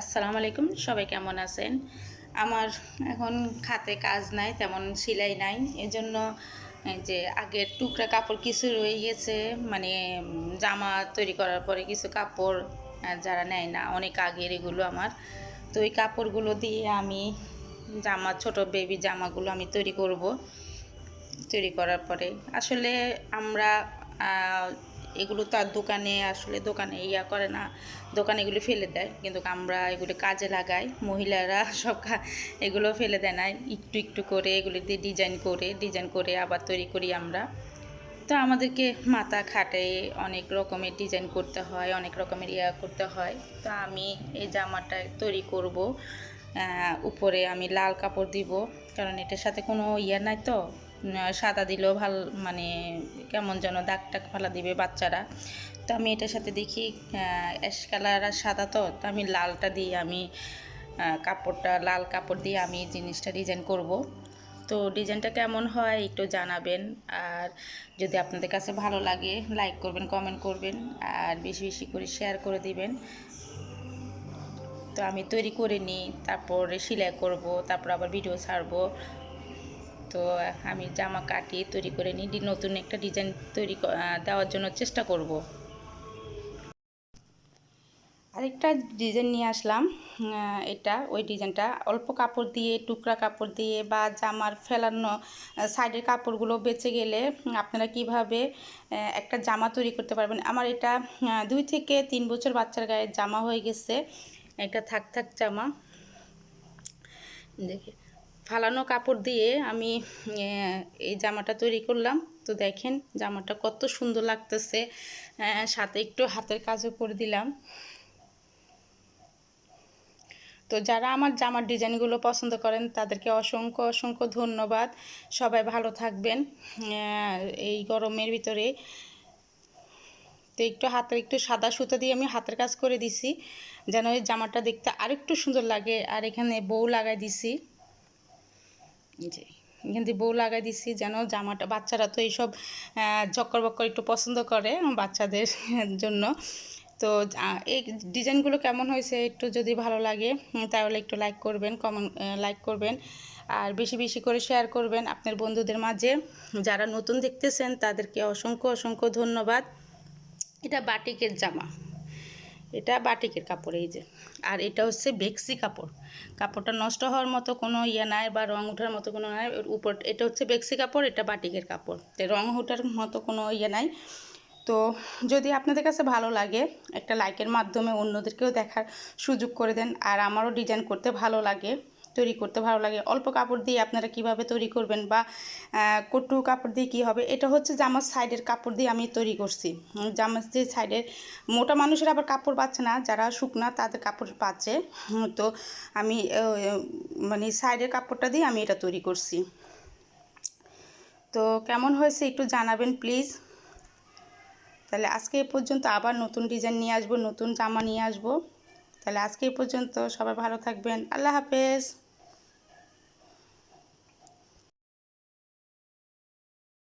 আসসালামু আলাইকুম, সবাই কেমন আছেন? আমার এখন খাতে কাজ নাই, তেমন সেলাই নাই। এজন্য যে আগের টুকরা কাপড় কিছু রয়ে গেছে মানে জামা তৈরি করার পরে কিছু কাপড় যারা নেয় না, অনেক আগের এগুলো আমার। তো ওই কাপড়গুলো দিয়ে আমি জামা, ছোট বেবি জামাগুলো আমি তৈরি করব। তৈরি করার পরে। আসলে আমরা এগুলো তো আর দোকানে আসলে দোকানে ইয়া করে না। দোকানে এগুলো ফেলে দেয়। কিন্তু আমরা এগুলো কাজে লাগাই। মহিলারা সব এগুলো ফেলে দেয় না। একটু একটু করে এগুলো দিয়ে ডিজাইন করে ডিজাইন করে আবার তৈরি করি আমরা। তো আমাদেরকে মাথা খাটে অনেক রকমের ডিজাইন করতে হয়, অনেক রকমের ইয়া করতে হয়। তো আমি এই জামাটা তৈরি করব। উপরে আমি লাল কাপড় দিব। কারণ এটার সাথে কোনো ইয়া নাই তো। সাদা দিলেও ভালো মানে কেমন যেন দাগ টাগ ফালা দিবে বাচ্চারা। তো আমি এটার সাথে দেখি অ্যাশ কালার আর সাদা তো তো আমি লালটা দিয়ে আমি কাপড়টা, লাল কাপড় দিয়ে আমি জিনিসটা ডিজাইন করব। তো ডিজাইনটা কেমন হয় একটু জানাবেন। আর যদি আপনাদের কাছে ভালো লাগে লাইক করবেন কমেন্ট করবেন, আর বেশি বেশি করে শেয়ার করে দিবেন। তো আমি তৈরি করে নিই, তারপরে সেলাই করব, তারপর আবার ভিডিও ছাড়বো। তো আমি জামা কাটিয়ে তৈরি করে নিই নতুন একটা ডিজাইন তৈরি দেওয়ার জন্য চেষ্টা করব। আরেকটা ডিজাইন নিয়ে আসলাম এটা, ওই ডিজাইনটা। অল্প কাপড় দিয়ে, টুকরা কাপড় দিয়ে বা জামার ফেলানো সাইডের কাপড়গুলো বেঁচে গেলে আপনারা কীভাবে একটা জামা তৈরি করতে পারবেন। আমার এটা দুই থেকে তিন বছর বাচ্চার গায়ে জামা হয়ে গেছে, একটা থাক থাক জামা। দেখে। ফালানো কাপড় দিয়ে আমি এই জামাটা তৈরি করলাম। তো দেখেন জামাটা কত সুন্দর লাগতেছে। সাথে একটু হাতের কাজও করে দিলাম। তো যারা আমার জামার ডিজাইনগুলো পছন্দ করেন, তাদেরকে অসংখ্য অসংখ্য ধন্যবাদ। সবাই ভালো থাকবেন। এই গরমের ভিতরে। তো একটু হাতের, একটু সাদা সুতো দিয়ে আমি হাতের কাজ করে দিছি, যেন এই জামাটা দেখতে আরেকটু সুন্দর লাগে। আর এখানে বউ লাগাই দিছি। জি। এখান দিয়ে বউ লাগাই দিছি যেন জামাটা, বাচ্চারা তো এইসব চক্কর বক্কর একটু পছন্দ করে বাচ্চাদের জন্য। তো এই ডিজাইনগুলো কেমন হয়েছে একটু যদি ভালো লাগে, তাহলে একটু লাইক করবেন কমেন্ট লাইক করবেন। আর বেশি বেশি করে শেয়ার করবেন আপনার বন্ধুদের মাঝে। যারা নতুন দেখতেছেন, তাদেরকে অসংখ্য অসংখ্য ধন্যবাদ। এটা বাটিকের জামা। এটা বাটিকের কাপড়, এই যে। আর এটা হচ্ছে বেক্সি কাপড়। কাপড়টা নষ্ট হওয়ার মতো কোনো ইয়ে নাই বা রং ওঠার মতো কোনো নাই। উপর, এটা হচ্ছে বেক্সি কাপড়, এটা বাটিকের কাপড়। তো রং ওঠার মতো কোনো ইয়ে নাই। তো যদি আপনাদের কাছে ভালো লাগে, একটা লাইকের মাধ্যমে অন্যদেরকেও দেখার সুযোগ করে দেন। আর আমারও ডিজাইন করতে ভালো লাগে। তৈরি করতে ভালো লাগে। অল্প কাপড় দিয়ে আপনারা কীভাবে তৈরি করবেন বা কটু কাপড় দিয়ে কি হবে, এটা হচ্ছে জামার সাইডের কাপড় দিয়ে আমি তৈরি করছি। জামার যে সাইডের, মোটা মানুষের আবার কাপড় পাচ্ছে না, যারা শুকনা তাদের কাপড় পাচ্ছে। তো আমি মানে সাইডের কাপড়টা দিয়ে আমি এটা তৈরি করছি। তো কেমন হয়েছে একটু জানাবেন প্লিজ। তাহলে আজকে এ পর্যন্ত আবার নতুন ডিজাইন নিয়ে আসব, নতুন জামা নিয়ে আসব। তাহলে আজকে এ পর্যন্ত সবাই ভালো থাকবেন। আল্লাহ হাফেজ।